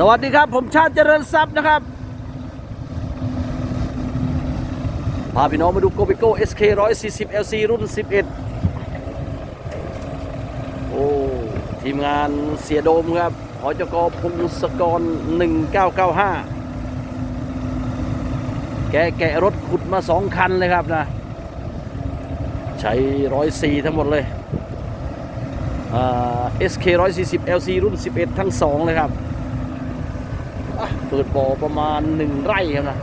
สวัสดีครับ ผมชาติเจริญทรัพย์นะครับ พาพี่น้องมาดูโก b ิโก้ SK 140 LC รุ่น 11 โอ้ ทีมงานเสียโดมครับหอจกพงศกร 1995 แกะแกะรถขุดมาสองคันเลยครับนะ ใช้ร้อยซีทั้งหมดเลยอ่า SK 140 LC รุ่น 11 ทั้งสองเลยครับ เปิดบ่อประมาณหนึ่งไร่ครับนะ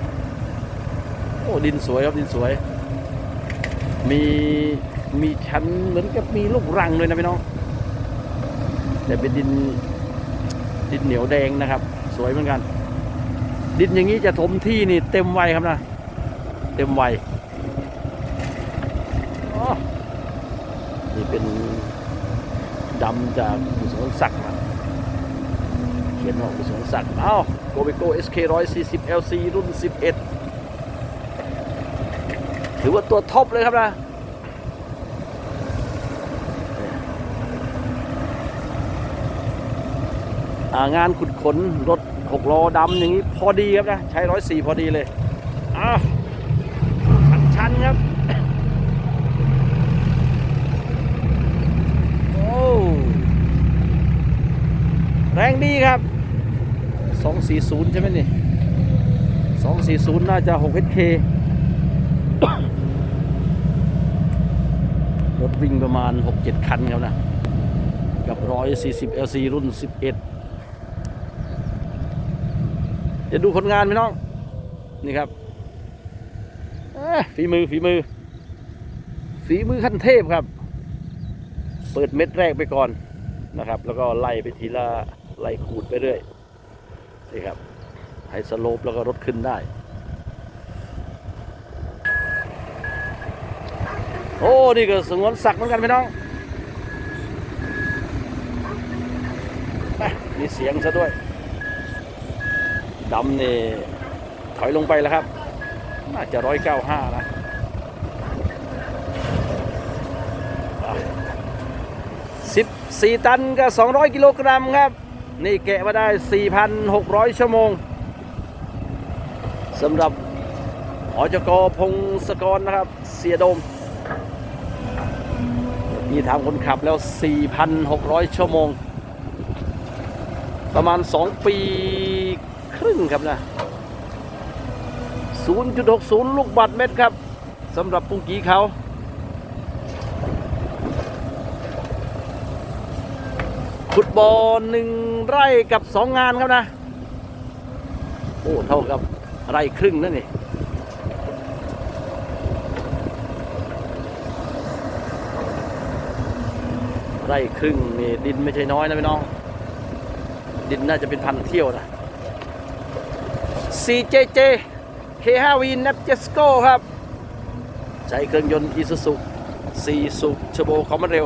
โอ้ดินสวยครับดินสวย มีมีชั้นเหมือนกับมีลูกรังเลยนะพี่น้องแต่เป็นดินดินเหนียวแดงนะครับ สวยเหมือนกัน ดินอย่างนี้จะถมที่นี่เต็มวัยครับนะ เต็มวัยอ๋อนี่เป็นดำจากกุศลศักดิ์ นะเขียนว่ากุศลศักเอ้าโกเบโก้ SK 140 LC รุ่น 11 ถือว่าตัวท็อปเลยครับนะางานขุดขนรถหกล้อดำอย่างนี้พอดีครับนะ ใช้ร้อยสี่พอดีเลยอ้าวชันครับ โอ้ แรงดีครับ 240 ใช่ไหมนี่ 240 น่าจะ 6 HK รถวิ่งประมาณ 6-7 คันครับนะ กับ 140 LC รุ่น 11เดี๋ยวดูผลงานพี่น้อง นี่ครับฝีมือ ฝีมือ ฝีมือขั้นเทพครับ เปิดเม็ดแรกไปก่อนนะครับ แล้วก็ไล่ไปทีละไล่ขูดไปเรื่อย นี่ครับให้สโลปแล้วก็รถขึ้นได้ โอ้ นี่ก็สงวนศักดิ์เหมือนกันพี่น้องม่มีเสียงซะด้วย ดำนี่ถอยลงไปแล้วครับ น่าจะร้อยเก้าห้านะสิบสี่ตันก็สองร้อยกิโลกรัมครับ นี่แกะมาได้สี่พันหกร้อยชั่วโมงสำหรับอจกพงศกรนะครับ เสียดมมีทางคนขับแล้ว 4,600 ชั่วโมง ประมาณ 2 ปีครึ่งครับนะ 0.60 ลูกบาทเม็ดครับสำหรับปุ้งกีเขา ขุดบอลหนึ่งไร่กับสองงานครับนะ โอ้เท่ากับไร่ครึ่งนั่นนี่ไร่ครึ่งนี่ดินไม่ใช่น้อยนะพี่น้อง ดินน่าจะเป็นพันเที่ยวนะ CJJ K5V n a p j e s c o ครับ ใช้เครื่องยนต์ Isuzu 4สูบเทอร์โบคอมมันเร็ว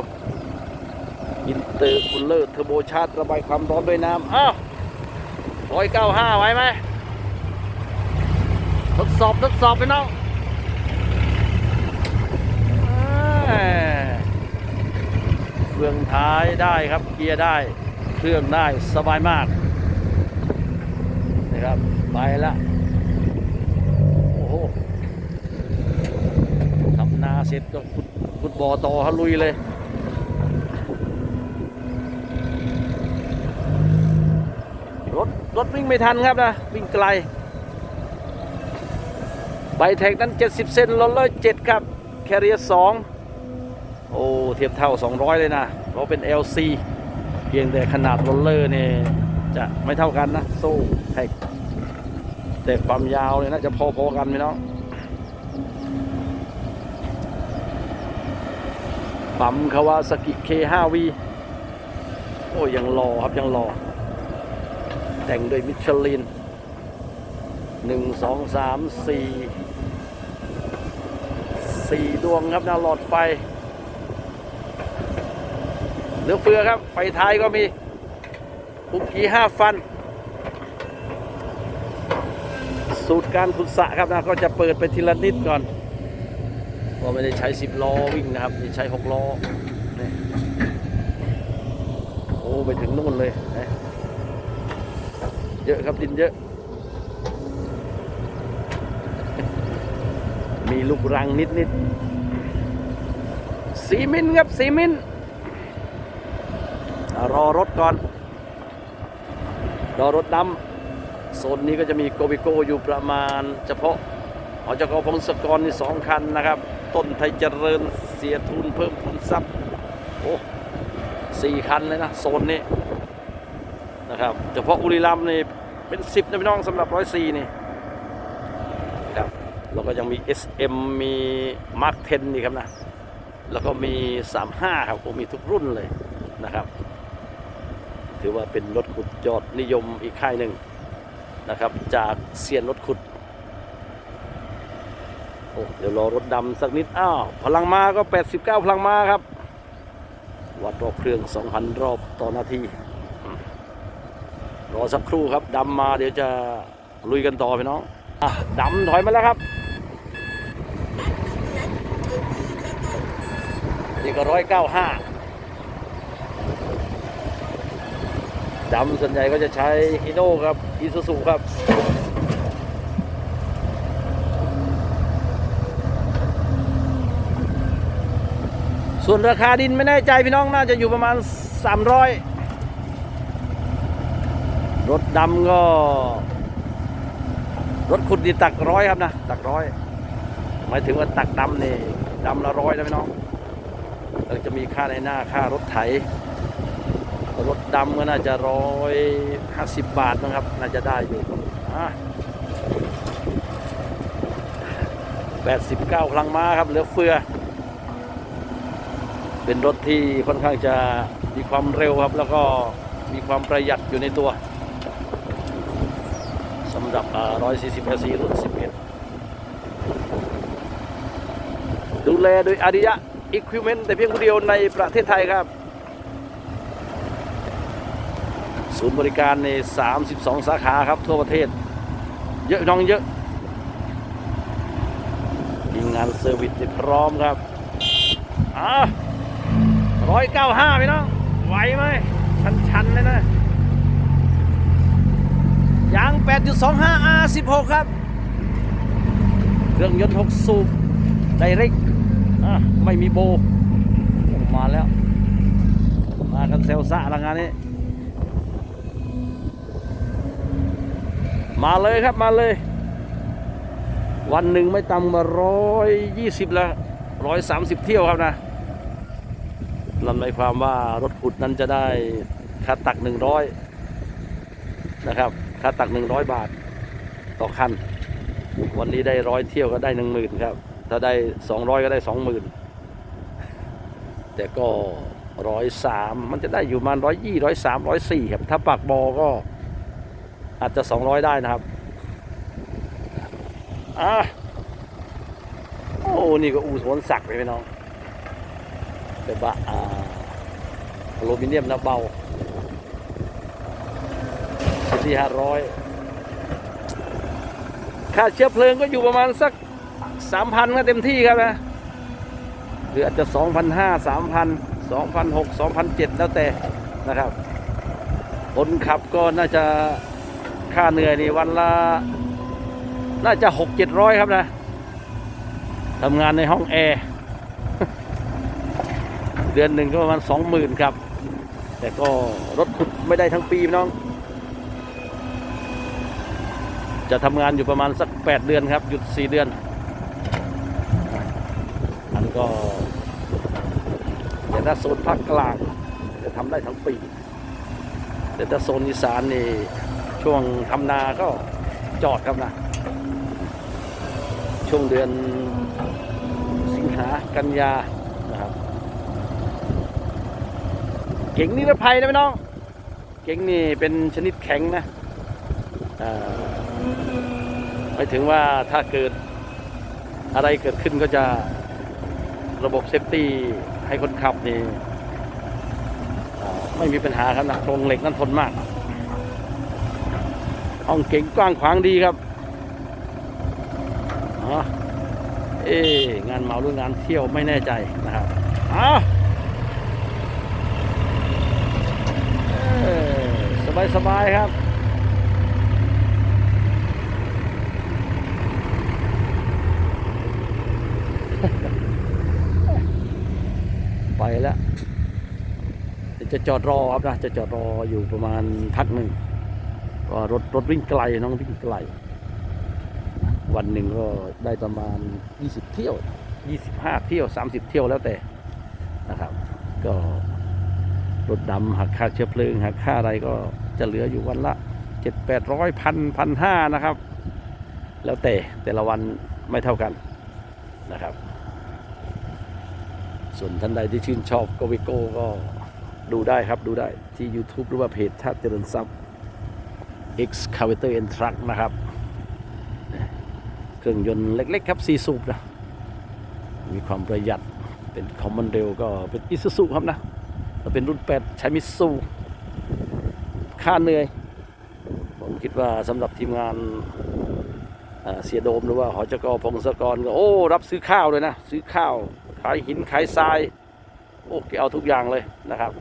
อินเตอร์คูลเลอร์เทอร์โบชาร์จระบายความร้อนด้วยน้ำอ้าวร้อยเก้าห้าไว้ไหมทดสอบทดสอบพี่น้องเครื่องท้ายได้ครับเกียร์ได้ เครื่องได้สบายมากนะครับไปละโอ้โหทำนาเสร็จก็ขุดขุดบ่อต่อฮะลุยเลย รถวิ่งไม่ทันครับนะ วิ่งไกล ใบแท็กนั้น 70 เซนลดเลย7ครับ แคเรียสองโอ้เทียบเท่า 200 เลยนะเพราะเป็น LC เพียงแต่ขนาดโรลเลอร์เนี่ยจะไม่เท่ากันนะโซ่แท็กแต่ความยาวเนี่ยน่าจะพอๆกันไหมเนาะปั๊มคาวาสกิ K5V โอ้ยังรอครับยังรอ แต่งโดยมิชลินหนึ่งสองสามสี่สี่ดวงครับน้าหลอดไฟเหลือเฟือครับ ไฟท้ายก็มีปุกกี้ห้าฟัน สูตรการขุดสะครับนะก็จะเปิดไปทีละนิดก่อนเพราไม่ได้ใช้สิบล้อวิ่งนะครับใช้หกล้อ โอ้ ไปถึงนู่นเลยนะ เยอะครับดินเยอะ มีลูกรังนิดนิดสีมินครับสีมินรอรถก่อน รอรถดำโซนนี้ก็จะมีโกบิโกอยู่ประมาณ เฉพาะหอจกพงศกรนี่สองคันนะครับ ต้นไทยเจริญเสียทุนเพิ่มทุนทรัพย์โอ้สี่คันเลยนะ โซนนี้ นะครับเฉพาะบุรีรัมนี่เป็นสิบนะพี่น้องสำหรับร้อยสี่นี่ครับแล้วก็ยังมี SM มี Mark 10นี่ครับนะ แล้วก็มี 35 ครับโอ้มีทุกรุ่นเลยนะครับ ถือว่าเป็นรถขุดยอดนิยมอีกค่ายหนึ่งนะครับ จากเซียนรถขุดโอ้เดี๋ยวรอรถดำสักนิด อ้าว พลังมาก็ 89 พลังมาครับ วัดรอบเครื่อง 2,000 รอบต่อนาที รอสักครู่ครับดำมาเดี๋ยวจะลุยกันต่อพี่น้องอดำถอยมาแล้วครับ นี่ก็ร้อยเก้าห้าดำส่วนใหญ่ก็จะใช้ฮิโน่ครับอีซูซูครับส่วนราคาดินไม่แน่ใจพี่น้องน่าจะอยู่ประมาณ 300 รถดำก็ รถขุดดีตักร้อยครับนะ ตักร้อยหมายถึงว่าตักดำนี่ดำละร้อยนะพี่น้องแล้วจะมีค่าในหน้าค่ารถไถ รถดำก็น่าจะร้อยห้าสิบบาทนะครับ น่าจะได้อยู่แปดสิบเก้าพลังม้าครับเหลือเฟือ เป็นรถที่ค่อนข้างจะมีความเร็วครับ แล้วก็มีความประหยัดอยู่ในตัวำหรับร้อยสี่สิบซีรุ่นสิบเอ็ดดูแลโดยอาริยะอิควิเมนต์แต่เพียงผู้เดียวในประเทศไทยครับ ศูนย์บริการใน 32 สาขาครับ ทั่วประเทศ เยอะน้องเยอะทีมงานเซอร์วิสพร้อมครับอ่าร้อยเก้าห้าพี่น้องไหวไหมชันๆเลยนะยาง 8.25 R16 ครับ เครื่องยนต์6สูบไดเรกไม่มีโบ มาแล้ว มากันเซลซ่าละงานนี้ มาเลยครับมาเลย วันหนึ่งไม่ต่ำกว่าร้อยยี่สิบละร้อยสามสิบเที่ยวครับนะนั่นความว่ารถขุดนั้นจะได้ค่าตักหนึ่งร้อยนะครับ ค่าตักหนึ่งร้อยบาทต่อคัน วันนี้ได้ร้อยเที่ยวก็ได้หนึ่งหมื่นครับ ถ้าได้สองร้อยก็ได้สองหมื่นแต่ก็ร้อยสามมันจะได้อยู่ประมาณร้อยยี่ร้อยสามร้อยสี่ครับ ถ้าปากบอก็อาจจะสองร้อยได้นะครับ อะ โอ้ นี่ก็อูสวนสักเลยพี่น้องแต่ว่าอ่าอลูมิเนียมนะเบา ที่ห้าร้อยค่าเชื้อเพลิงก็อยู่ประมาณสักสามพันก็เต็มที่ครับนะ หรืออาจจะสองพันห้าสามพันสองพันหกสองพันเจ็ดแล้วแต่นะครับ คนขับก็น่าจะค่าเหนื่อยนี่วันละ น่าจะหกเจ็ดร้อยครับนะทำงานในห้องแอร์เดือนหนึ่งก็ประมาณสองหมื่นครับ แต่ก็รถขุดไม่ได้ทั้งปีน้อง จะทำงานอยู่ประมาณสักแปดเดือนครับ หยุดสี่เดือน อันก็แต่ถ้าโซนภาคกลางจะทำได้ทั้งปี แต่ถ้าโซนอีสานนี่ช่วงทำนาก็จอดครับนะ ช่วงเดือนสิงหากันยานะครับเก่งนิรภัยนะพี่น้อง เก่งนี่เป็นชนิดแข็งนะอ่าายถึงว่าถ้าเกิดอะไรเกิดขึ้นก็จะระบบเซฟตี้ให้คนขับนี่ไม่มีปัญหาครับนะโครงเหล็กนั้นทนมากห้องเก่งกว้างขวางดีครับอ๋อเอ๊งานเมาหรืองานเที่ยวไม่แน่ใจนะครับอ๋อสบายสบายครับ แล้วจะจอดรอครับนะจะจอดรออยู่ประมาณพักหนึ่งก็รถรถวิ่งไกลน้องวิ่งไกล วันหนึ่งก็ได้ประมาณ 20 เที่ยว 25 เที่ยว 30 เที่ยวแล้วแต่นะครับ ก็รถดำหักค่าเชื้อเพลิงหักค่าอะไรก็จะเหลืออยู่วันละเจ็ดแปดร้อยพันพันห้านะครับ แล้วแต่แต่ละวันไม่เท่ากันนะครับ ส่วนท่านใดที่ชื่นชอบโกวิโก้ก็ดูได้ครับดูได้ที่ YouTube หรือว่าเพจชาติเจริญทรัพย์ Excavator and Truck นะครับ เครื่องยนต์เล็ก ๆ ครับ4สูบนะ มีความประหยัดเป็นคอมมอนเดลก็เป็นอิซูซุครับนะเป็นรุ่น 8 ใช้มิตซูค่าเหนื่อย ผมคิดว่าสำหรับทีมงานเอ่อเสียโดมหรือว่าหอจกพงศกรก็โอ้ รับซื้อข้าวเลยนะ ซื้อข้าว ขายหินขายทราย โอ้แกเอาทุกอย่างเลยนะครับ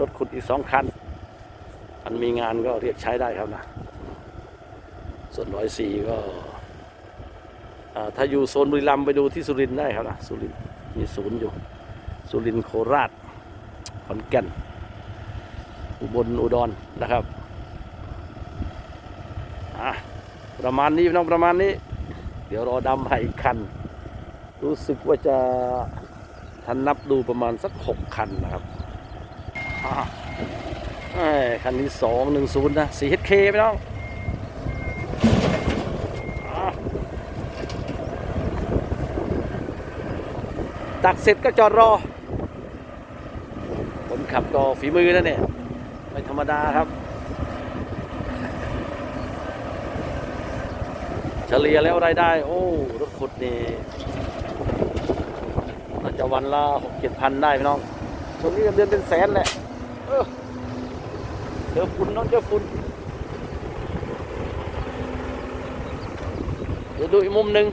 รถขุดอีกสองคัน อันมีงานก็เรียกใช้ได้ครับนะ ส่วนร้อยสี่ก็ถ้าอยู่โซนบุรีรัมย์ไปดูที่สุรินได้ครับนะสุรินมีศูนย์อยู่ สุรินโคราชขอนแก่น อุบลอุดรนะครับอะประมาณนี้น้องประมาณนี้ เดี๋ยวรอดำให้อีกคัน รู้สึกว่าจะทันนับดูประมาณสักหกคันนะครับคันนี้สองหนึ่งศูนย์นะสี่เฮดเคพี่น้องอะตักเสร็จก็จอดรอ คนขับก็ฝีมือนะเนี่ย ไม่ธรรมดาครับ เฉลี่ยแล้วรายได้ โอ้ รถขุดนี่ จะวันละหกเจ็ดพันได้พี่น้องช่วงนี้เดือนเป็นแสนแหละเจอฝุ่นน้องเจอฝุ่นเดี๋ยวดูอีกมุมหนึ่ง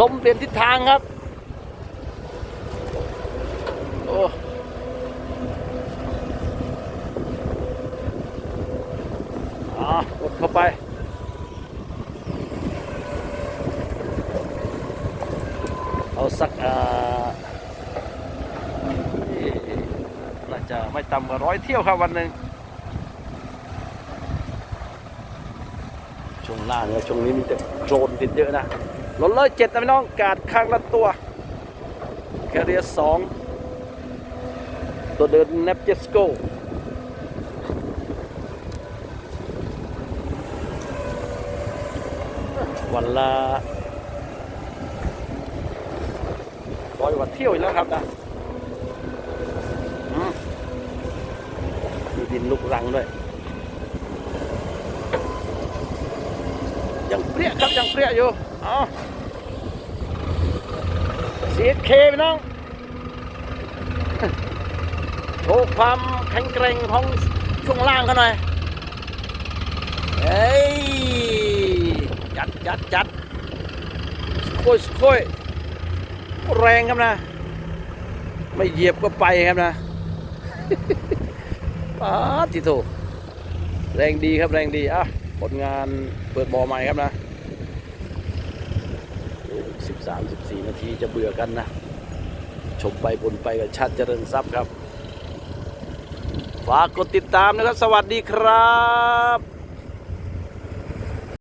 ลมเปลี่ยนทิศทางครับ โอ้อ่ากดเข้าไป เอา สักอาน่าจะไม่ต่ำกว่าร้อยเที่ยวครับวันหนึ่งช่วงล่างเนี่ยช่วงนี้มีแต่โคลนติดเยอะนะรถเลยเจ็ดนะพี่น้องกาดข้างละตัวแคเรียสองตัวเดินเนปเจสโกวันละ ร้อยกว่าเที่ยวอีกแล้วครับนะอืมมีดินลุกรังด้วย ยังเปรี้ยครับยังเปรี้ยอยู่เอาสีเคพี่น้องโชว์ความแข็งแกร่งของช่วงล่างกันหน่อย เฮ้ย จัดจัดจัดโค่อยโค่อย แรงครับนะ ไม่เหยียบก็ไปครับนะป้าทิโถแรงดีครับแรงดีอะผลงานเปิดบ่อใหม่ครับนะ13 14นาทีจะเบื่อกันนะ ชมไปบนไปกับชัดเจริญทรัพย์ครับ ฝากกดติดตามนะครับ สวัสดีครับ